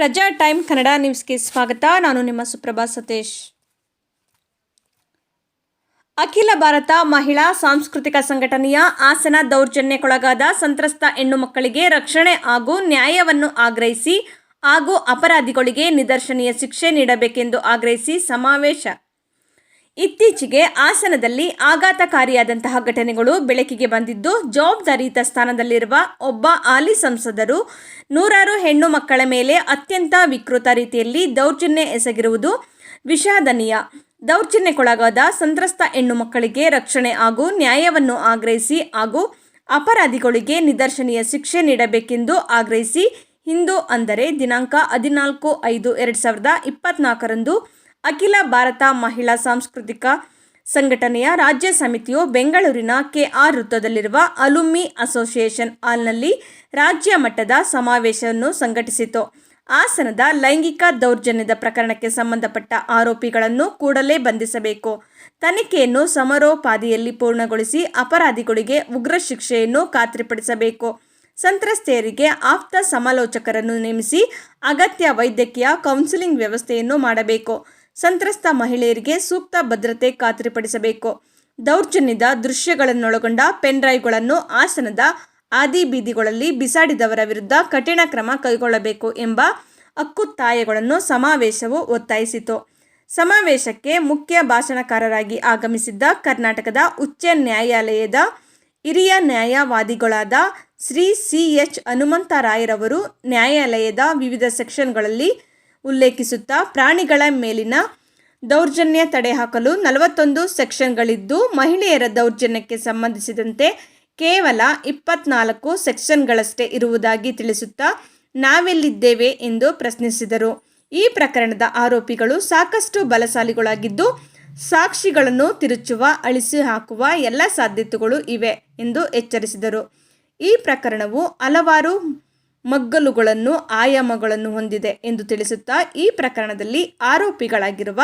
ಪ್ರಜಾ ಟೈಮ್ ಕನ್ನಡ ನ್ಯೂಸ್ಗೆ ಸ್ವಾಗತ. ನಾನು ನಿಮ್ಮ ಸುಪ್ರಭಾ ಸತೀಶ್. ಅಖಿಲ ಭಾರತ ಮಹಿಳಾ ಸಾಂಸ್ಕೃತಿಕ ಸಂಘಟನೆಯ ಆಸನ ದೌರ್ಜನ್ಯಕ್ಕೊಳಗಾದ ಸಂತ್ರಸ್ತ ಹೆಣ್ಣು ಮಕ್ಕಳಿಗೆ ರಕ್ಷಣೆ ಹಾಗೂ ನ್ಯಾಯವನ್ನು ಆಗ್ರಹಿಸಿ ಹಾಗೂ ಅಪರಾಧಿಗಳಿಗೆ ನಿದರ್ಶನೀಯ ಶಿಕ್ಷೆ ನೀಡಬೇಕೆಂದು ಆಗ್ರಹಿಸಿ ಸಮಾವೇಶ ಇತ್ತೀಚೆಗೆ ಹಾಸನದಲ್ಲಿ ಆಘಾತಕಾರಿಯಾದಂತಹ ಘಟನೆಗಳು ಬೆಳಕಿಗೆ ಬಂದಿದ್ದು, ಜವಾಬ್ದಾರಿಯುತ ಸ್ಥಾನದಲ್ಲಿರುವ ಒಬ್ಬ ಹಾಲಿ ಸಂಸದರು ನೂರಾರು ಹೆಣ್ಣು ಮಕ್ಕಳ ಮೇಲೆ ಅತ್ಯಂತ ವಿಕೃತ ರೀತಿಯಲ್ಲಿ ದೌರ್ಜನ್ಯ ಎಸಗಿರುವುದು ವಿಷಾದನೀಯ. ದೌರ್ಜನ್ಯಕ್ಕೊಳಗಾದ ಸಂತ್ರಸ್ತ ಹೆಣ್ಣು ಮಕ್ಕಳಿಗೆ ರಕ್ಷಣೆ ಹಾಗೂ ನ್ಯಾಯವನ್ನು ಆಗ್ರಹಿಸಿ ಹಾಗೂ ಅಪರಾಧಿಗಳಿಗೆ ನಿದರ್ಶನೀಯ ಶಿಕ್ಷೆ ನೀಡಬೇಕೆಂದು ಆಗ್ರಹಿಸಿ ಇಂದು ಅಂದರೆ ದಿನಾಂಕ ಹದಿನಾಲ್ಕು ಐದು ಎರಡು ಸಾವಿರದ ಇಪ್ಪತ್ನಾಲ್ಕರಂದು ಅಖಿಲ ಭಾರತ ಮಹಿಳಾ ಸಾಂಸ್ಕೃತಿಕ ಸಂಘಟನೆಯ ರಾಜ್ಯ ಸಮಿತಿಯು ಬೆಂಗಳೂರಿನ ಕೆಆರ್ ವೃತ್ತದಲ್ಲಿರುವ ಅಲುಮಿ ಅಸೋಸಿಯೇಷನ್ ಹಾಲ್ನಲ್ಲಿ ರಾಜ್ಯ ಮಟ್ಟದ ಸಮಾವೇಶವನ್ನು ಸಂಘಟಿಸಿತು. ಆಸನದ ಲೈಂಗಿಕ ದೌರ್ಜನ್ಯದ ಪ್ರಕರಣಕ್ಕೆ ಸಂಬಂಧಪಟ್ಟ ಆರೋಪಿಗಳನ್ನು ಕೂಡಲೇ ಬಂಧಿಸಬೇಕು. ತನಿಖೆಯನ್ನು ಸಮರೋಪಾದಿಯಲ್ಲಿ ಪೂರ್ಣಗೊಳಿಸಿ ಅಪರಾಧಿಗಳಿಗೆ ಉಗ್ರ ಶಿಕ್ಷೆಯನ್ನು ಖಾತ್ರಿಪಡಿಸಬೇಕು. ಸಂತ್ರಸ್ತೆಯರಿಗೆ ಆಪ್ತ ಸಮಾಲೋಚಕರನ್ನು ನೇಮಿಸಿ ಅಗತ್ಯ ವೈದ್ಯಕೀಯ ಕೌನ್ಸಿಲಿಂಗ್ ವ್ಯವಸ್ಥೆಯನ್ನು ಮಾಡಬೇಕು. ಸಂತ್ರಸ್ತ ಮಹಿಳೆಯರಿಗೆ ಸೂಕ್ತ ಭದ್ರತೆ ಖಾತ್ರಿಪಡಿಸಬೇಕು. ದೌರ್ಜನ್ಯದ ದೃಶ್ಯಗಳನ್ನೊಳಗೊಂಡ ಪೆನ್ಡ್ರೈವ್ಗಳನ್ನು ಹಾಸನದ ಆದಿ ಬೀದಿಗಳಲ್ಲಿ ಬಿಸಾಡಿದವರ ವಿರುದ್ಧ ಕಠಿಣ ಕ್ರಮ ಕೈಗೊಳ್ಳಬೇಕು ಎಂಬ ಹಕ್ಕುತ್ತಾಯಗಳನ್ನು ಸಮಾವೇಶವು ಒತ್ತಾಯಿಸಿತು. ಸಮಾವೇಶಕ್ಕೆ ಮುಖ್ಯ ಭಾಷಣಕಾರರಾಗಿ ಆಗಮಿಸಿದ್ದ ಕರ್ನಾಟಕದ ಉಚ್ಚ ನ್ಯಾಯಾಲಯದ ಹಿರಿಯ ನ್ಯಾಯವಾದಿಗಳಾದ ಶ್ರೀ ಸಿ ಎಚ್ ಹನುಮಂತರಾಯರವರು ನ್ಯಾಯಾಲಯದ ವಿವಿಧ ಸೆಕ್ಷನ್ಗಳಲ್ಲಿ ಉಲ್ಲೇಖಿಸುತ್ತಾ, ಪ್ರಾಣಿಗಳ ಮೇಲಿನ ದೌರ್ಜನ್ಯ ತಡೆ ಹಾಕಲು ನಲವತ್ತೊಂದು ಸೆಕ್ಷನ್ಗಳಿದ್ದು, ಮಹಿಳೆಯರ ದೌರ್ಜನ್ಯಕ್ಕೆ ಸಂಬಂಧಿಸಿದಂತೆ ಕೇವಲ ಇಪ್ಪತ್ನಾಲ್ಕು ಸೆಕ್ಷನ್ಗಳಷ್ಟೇ ಇರುವುದಾಗಿ ತಿಳಿಸುತ್ತಾ, ನಾವೆಲ್ಲಿದ್ದೇವೆ ಎಂದು ಪ್ರಶ್ನಿಸಿದರು. ಈ ಪ್ರಕರಣದ ಆರೋಪಿಗಳು ಸಾಕಷ್ಟು ಬಲಶಾಲಿಗಳಾಗಿದ್ದು, ಸಾಕ್ಷಿಗಳನ್ನು ತಿರುಚುವ ಅಳಿಸಿ ಹಾಕುವ ಎಲ್ಲ ಸಾಧ್ಯತೆಗಳು ಇವೆ ಎಂದು ಎಚ್ಚರಿಸಿದರು. ಈ ಪ್ರಕರಣವು ಹಲವಾರು ಮಗ್ಗಲುಗಳನ್ನು, ಆಯಾಮಗಳನ್ನು ಹೊಂದಿದೆ ಎಂದು ತಿಳಿಸುತ್ತಾ ಈ ಪ್ರಕರಣದಲ್ಲಿ ಆರೋಪಿಗಳಾಗಿರುವ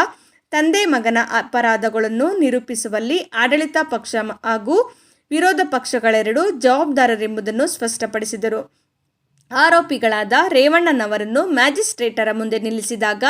ತಂದೆ ಮಗನ ಅಪರಾಧಗಳನ್ನು ನಿರೂಪಿಸುವಲ್ಲಿ ಆಡಳಿತ ಪಕ್ಷ ಹಾಗೂ ವಿರೋಧ ಪಕ್ಷಗಳೆರಡೂ ಜವಾಬ್ದಾರರೆಂಬುದನ್ನು ಸ್ಪಷ್ಟಪಡಿಸಿದರು. ಆರೋಪಿಗಳಾದ ರೇವಣ್ಣನವರನ್ನು ಮ್ಯಾಜಿಸ್ಟ್ರೇಟರ ಮುಂದೆ ನಿಲ್ಲಿಸಿದಾಗ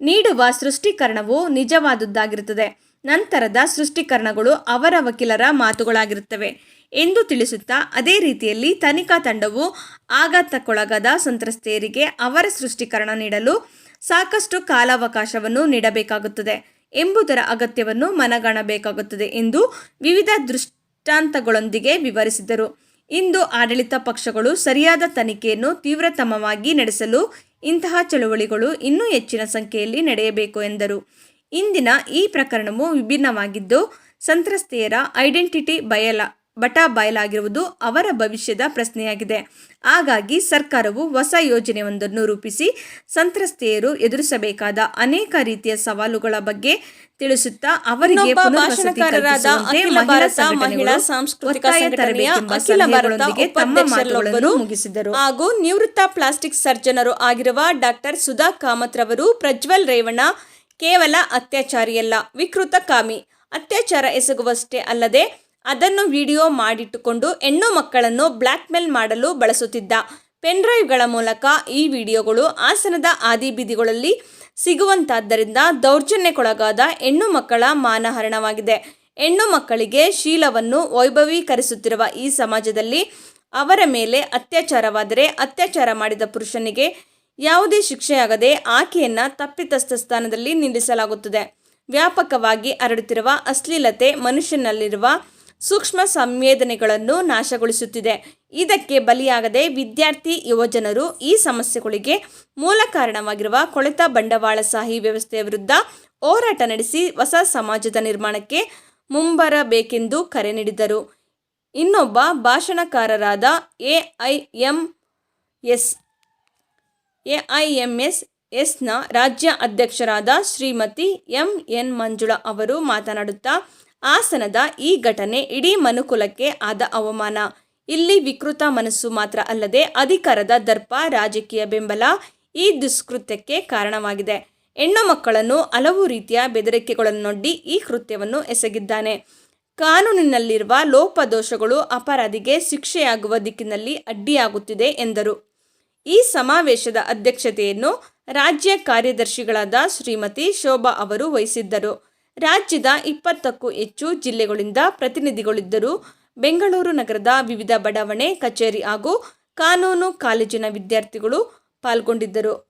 ನೀಡುವ ಸೃಷ್ಟೀಕರಣವು ನಿಜವಾದುದಾಗಿರುತ್ತದೆ ನಂತರದ ಸೃಷ್ಟೀಕರಣಗಳು ಅವರ ವಕೀಲರ ಮಾತುಗಳಾಗಿರುತ್ತವೆ ಎಂದು ತಿಳಿಸುತ್ತಾ ಅದೇ ರೀತಿಯಲ್ಲಿ ತನಿಖಾ ತಂಡವು ಆಘಾತಕ್ಕೊಳಗಾದ ಸಂತ್ರಸ್ತೆಯರಿಗೆ ಅವರ ಸೃಷ್ಟೀಕರಣ ನೀಡಲು ಸಾಕಷ್ಟು ಕಾಲಾವಕಾಶವನ್ನು ನೀಡಬೇಕಾಗುತ್ತದೆ ಎಂಬುದರ ಅಗತ್ಯವನ್ನು ಮನಗಾಣಬೇಕಾಗುತ್ತದೆ ಎಂದು ವಿವಿಧ ದೃಷ್ಟಾಂತಗಳೊಂದಿಗೆ ವಿವರಿಸಿದರು. ಇಂದು ಆಡಳಿತ ಪಕ್ಷಗಳು ಸರಿಯಾದ ತನಿಖೆಯನ್ನು ತೀವ್ರತಮವಾಗಿ ನಡೆಸಲು ಇಂತಹ ಚಳುವಳಿಗಳು ಇನ್ನೂ ಹೆಚ್ಚಿನ ಸಂಖ್ಯೆಯಲ್ಲಿ ನಡೆಯಬೇಕು ಎಂದರು. ಇಂದಿನ ಈ ಪ್ರಕರಣವು ವಿಭಿನ್ನವಾಗಿದ್ದು ಸಂತ್ರಸ್ತೆಯರ ಐಡೆಂಟಿಟಿ ಬಯಲ ಬಟ ಬಯಲಾಗಿರುವುದು ಅವರ ಭವಿಷ್ಯದ ಪ್ರಶ್ನೆಯಾಗಿದೆ. ಹಾಗಾಗಿ ಸರ್ಕಾರವು ಹೊಸ ಯೋಜನೆಯೊಂದನ್ನು ರೂಪಿಸಿ ಸಂತ್ರಸ್ತೆಯರು ಎದುರಿಸಬೇಕಾದ ಅನೇಕ ರೀತಿಯ ಸವಾಲುಗಳ ಬಗ್ಗೆ ತಿಳಿಸುತ್ತಾ ಅವರಿಗೆ ಮಹಿಳಾ ಸಾಂಸ್ಕೃತಿಕ ತಮ್ಮ ಮಾತುಗಳನ್ನು ಮುಗಿಸಿದರು. ಹಾಗೂ ನಿವೃತ್ತ ಪ್ಲಾಸ್ಟಿಕ್ ಸರ್ಜನರು ಆಗಿರುವ ಡಾಕ್ಟರ್ ಸುಧಾ ಕಾಮತ್ ರವರು ಪ್ರಜ್ವಲ್ ರೇವಣ್ಣ ಕೇವಲ ಅತ್ಯಾಚಾರಿಯಲ್ಲ, ವಿಕೃತ ಕಾಮಿ. ಅತ್ಯಾಚಾರ ಎಸಗುವಷ್ಟೇ ಅಲ್ಲದೆ, ಅದನ್ನು ವಿಡಿಯೋ ಮಾಡಿಟ್ಟುಕೊಂಡು ಹೆಣ್ಣು ಮಕ್ಕಳನ್ನು ಬ್ಲ್ಯಾಕ್ಮೇಲ್ ಮಾಡಲು ಬಳಸುತ್ತಿದ್ದ ಪೆನ್ಡ್ರೈವ್ಗಳ ಮೂಲಕ ಈ ವಿಡಿಯೋಗಳು ಹಾಸನದ ಆದಿಬೀದಿಗಳಲ್ಲಿ ಸಿಗುವಂತಾದ್ದರಿಂದ ದೌರ್ಜನ್ಯಕ್ಕೊಳಗಾದ ಹೆಣ್ಣು ಮಕ್ಕಳ ಮಾನಹರಣವಾಗಿದೆ. ಹೆಣ್ಣು ಮಕ್ಕಳಿಗೆ ಶೀಲವನ್ನು ವೈಭವೀಕರಿಸುತ್ತಿರುವ ಈ ಸಮಾಜದಲ್ಲಿ ಅವರ ಮೇಲೆ ಅತ್ಯಾಚಾರವಾದರೆ ಅತ್ಯಾಚಾರ ಮಾಡಿದ ಪುರುಷನಿಗೆ ಯಾವುದೇ ಶಿಕ್ಷೆಯಾಗದೆ ಆಕೆಯನ್ನು ತಪ್ಪಿತಸ್ಥ ಸ್ಥಾನದಲ್ಲಿ ನಿಲ್ಲಿಸಲಾಗುತ್ತದೆ. ವ್ಯಾಪಕವಾಗಿ ಹರಡುತ್ತಿರುವ ಅಶ್ಲೀಲತೆ ಮನುಷ್ಯನಲ್ಲಿರುವ ಸೂಕ್ಷ್ಮ ಸಂವೇದನೆಗಳನ್ನು ನಾಶಗೊಳಿಸುತ್ತಿದೆ. ಇದಕ್ಕೆ ಬಲಿಯಾಗದೆ ವಿದ್ಯಾರ್ಥಿ, ಯುವಜನರು ಈ ಸಮಸ್ಯೆಗಳಿಗೆ ಮೂಲ ಕಾರಣವಾಗಿರುವ ಕೊಳೆತ ಬಂಡವಾಳಶಾಹಿ ವ್ಯವಸ್ಥೆಯ ವಿರುದ್ಧ ಹೋರಾಟ ನಡೆಸಿ ಹೊಸ ಸಮಾಜದ ನಿರ್ಮಾಣಕ್ಕೆ ಮುಂಬರಬೇಕೆಂದು ಕರೆ ನೀಡಿದರು. ಇನ್ನೊಬ್ಬ ಭಾಷಣಕಾರರಾದ A I M S AIMS ಎಸ್ನ ರಾಜ್ಯ ಅಧ್ಯಕ್ಷರಾದ ಶ್ರೀಮತಿ ಎಂ ಎನ್ ಮಂಜುಳಾ ಅವರು ಮಾತನಾಡುತ್ತಾ, ಹಾಸನದ ಈ ಘಟನೆ ಇಡೀ ಮನುಕುಲಕ್ಕೆ ಆದ ಅವಮಾನ. ಇಲ್ಲಿ ವಿಕೃತ ಮನಸ್ಸು ಮಾತ್ರ ಅಲ್ಲದೆ ಅಧಿಕಾರದ ದರ್ಪ, ರಾಜಕೀಯ ಬೆಂಬಲ ಈ ದುಷ್ಕೃತ್ಯಕ್ಕೆ ಕಾರಣವಾಗಿದೆ. ಹೆಣ್ಣು ಮಕ್ಕಳನ್ನು ಹಲವು ರೀತಿಯ ಬೆದರಿಕೆಗಳನ್ನೊಡ್ಡಿ ಈ ಕೃತ್ಯವನ್ನು ಎಸಗಿದ್ದಾನೆ. ಕಾನೂನಿನಲ್ಲಿರುವ ಲೋಪದೋಷಗಳು ಅಪರಾಧಿಗೆ ಶಿಕ್ಷೆಯಾಗುವ ದಿಕ್ಕಿನಲ್ಲಿ ಅಡ್ಡಿಯಾಗುತ್ತಿದೆ, ಎಂದರು. ಈ ಸಮಾವೇಶದ ಅಧ್ಯಕ್ಷತೆಯನ್ನು ರಾಜ್ಯ ಕಾರ್ಯದರ್ಶಿಗಳಾದ ಶ್ರೀಮತಿ ಶೋಭಾ ಅವರು ವಹಿಸಿದ್ದರು. ರಾಜ್ಯದ ಇಪ್ಪತ್ತಕ್ಕೂ ಹೆಚ್ಚು ಜಿಲ್ಲೆಗಳಿಂದ ಪ್ರತಿನಿಧಿಗಳಿದ್ದರು ಬೆಂಗಳೂರು ನಗರದ ವಿವಿಧ ಬಡಾವಣೆ, ಕಚೇರಿ ಹಾಗೂ ಕಾನೂನು ಕಾಲೇಜಿನ ವಿದ್ಯಾರ್ಥಿಗಳು ಪಾಲ್ಗೊಂಡಿದ್ದರು.